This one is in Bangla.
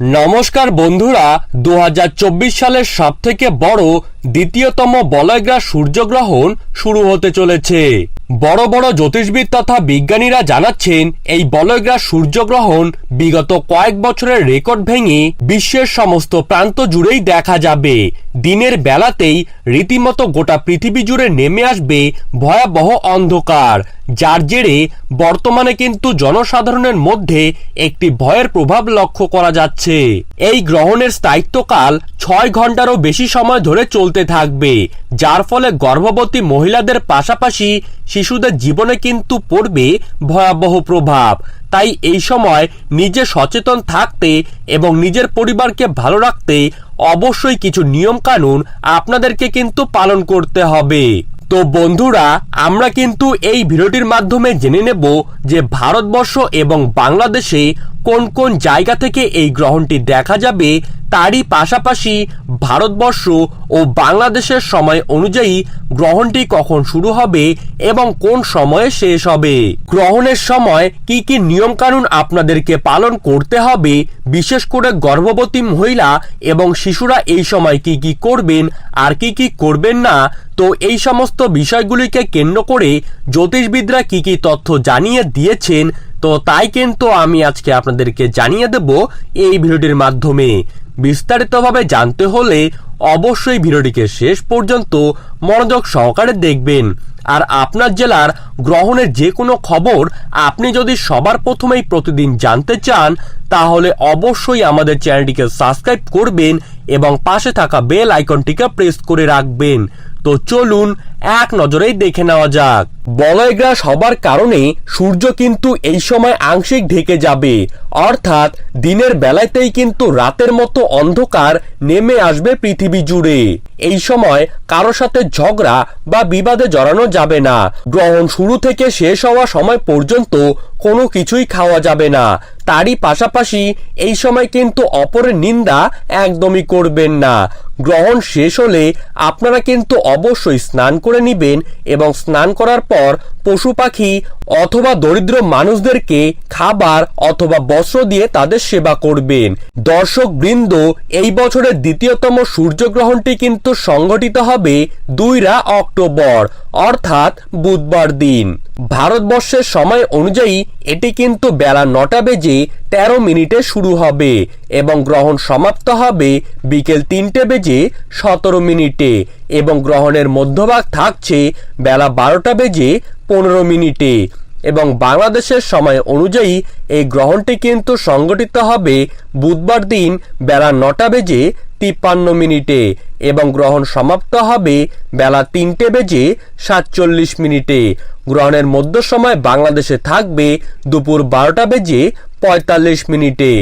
নমস্কার বন্ধুরা দু হাজার চব্বিশ সালের সবথেকে বড় দ্বিতীয়তম বলয়গ্রাস সূর্যগ্রহণ শুরু হতে চলেছে। বড় বড় জ্যোতিষবিদ তথা বিজ্ঞানীরা জানাচ্ছেন, এই বলয়গ্রাস সূর্যগ্রহণ বিগত কয়েক বছরের রেকর্ড ভেঙে বিশ্বের সমস্ত প্রান্ত জুড়েই দেখা যাবে। দিনের বেলাতেই রীতিমতো গোটা পৃথিবী জুড়ে নেমে আসবে ভয়াবহ অন্ধকার, যার জেরে বর্তমানে কিন্তু জনসাধারণের মধ্যে একটি ভয়ের প্রভাব লক্ষ্য করা যাচ্ছে। এই গ্রহণের স্থায়িত্বকাল ছয় ঘন্টারও বেশি সময় ধরে চলতে থাকবে। যার ফলে গর্ভবতী মহিলাদের পাশাপাশি শিশুদের জীবনে কিন্তু পড়বে ভয়াবহ প্রভাব। তাই এই সময় নিজে সচেতন থাকতে এবং নিজের পরিবারকে ভালো রাখতে অবশ্যই কিছু নিয়ম কানুন আপনাদেরকে কিন্তু পালন করতে হবে। তো বন্ধুরা, আমরা কিন্তু এই ভিডিওটির মাধ্যমে জেনে নেব যে ভারতবর্ষ এবং বাংলাদেশে কোন কোন জায়গা থেকে এই গ্রহণটি দেখা যাবে তারই পাশাপাশি ভারতবর্ষ ও বাংলাদেশের সময় অনুযায়ী গ্রহণটি কখন শুরু হবে এবং কোন সময়ে শেষ হবে? গ্রহণের সময় কি কি নিয়মকানুন আপনাদেরকে পালন করতে হবে? বিশেষ করে গর্ভবতী মহিলা এবং শিশুরা এই সময় কি কি করবেন, আর কি কি করবেন না? তো এই সমস্ত বিষয়গুলিকে কেন্দ্র করে জ্যোতিষবিদরা কি কি তথ্য জানিয়ে দিয়েছেন তো তাই কিন্তু আমি আজকে আপনাদেরকে জানিয়ে দেব এই ভিডিওটির মাধ্যমে। বিস্তারিতভাবে জানতে হলে অবশ্যই ভিডিওটিকে শেষ পর্যন্ত মনোযোগ সহকারে দেখবেন। আর আপনার জেলার গ্রহণের যে কোনো খবর আপনি যদি সবার প্রথমেই প্রতিদিন জানতে চান, তাহলে অবশ্যই আমাদের চ্যানেলটিকে সাবস্ক্রাইব করবেন এবং পাশে থাকা বেল আইকনটিকে প্রেস করে রাখবেন। তো চলুন এক নজরেই দেখে নেওয়া যাক। বলয়গ্রাস হবার কারণে সূর্য কিন্তু এই সময় আংশিক ঢেকে যাবে। অর্থাৎ দিনের বেলাতেই কিন্তু রাতের মতো অন্ধকার নেমে আসবে পৃথিবী জুড়ে। এই সময় কারও সাথে ঝগড়া বা বিবাদে জড়ানো যাবে না। গ্রহণ শুরু থেকে শেষ হওয়া সময় পর্যন্ত কোনো কিছুই খাওয়া যাবে না। তারই পাশাপাশি এই সময় কিন্তু অপরের নিন্দা একদমই করবেন না। গ্রহণ শেষ হলে আপনারা কিন্তু অবশ্যই স্নান করে নিবেন এবং স্নান করার পর পশু পাখি অথবা দরিদ্র মানুষদেরকে খাবার অথবা বস্ত্র দিয়ে তাদের সেবা করবেন। দর্শক বৃন্দ, এই বছরের দ্বিতীয়তম সূর্যগ্রহণটি কিন্তু সংঘটিত হবে দুইরা অক্টোবর, অর্থাৎ বুধবার দিন। ভারতবর্ষের সময় অনুযায়ী এটি কিন্তু বেলা নটা বেজে তেরো মিনিটে শুরু হবে এবং গ্রহণ সমাপ্ত হবে বিকেল তিনটে বেজে সতেরো মিনিটে এবং গ্রহণের মধ্যভাগ থাকছে বেলা বারোটা বেজে পনেরো মিনিটে। এবং বাংলাদেশের সময় অনুযায়ী এই গ্রহণটি কিন্তু সংগঠিত হবে বুধবার দিন বেলা নটা বেজে তিপ্পান্ন মিনিটে এবং গ্রহণ সমাপ্ত হবে বেলা তিনটে বেজে সাতচল্লিশ মিনিটে। গ্রহণের মধ্য সময় বাংলাদেশে থাকবে দুপুর বারোটা বেজে পঁয়তাল্লিশ মিনিটে।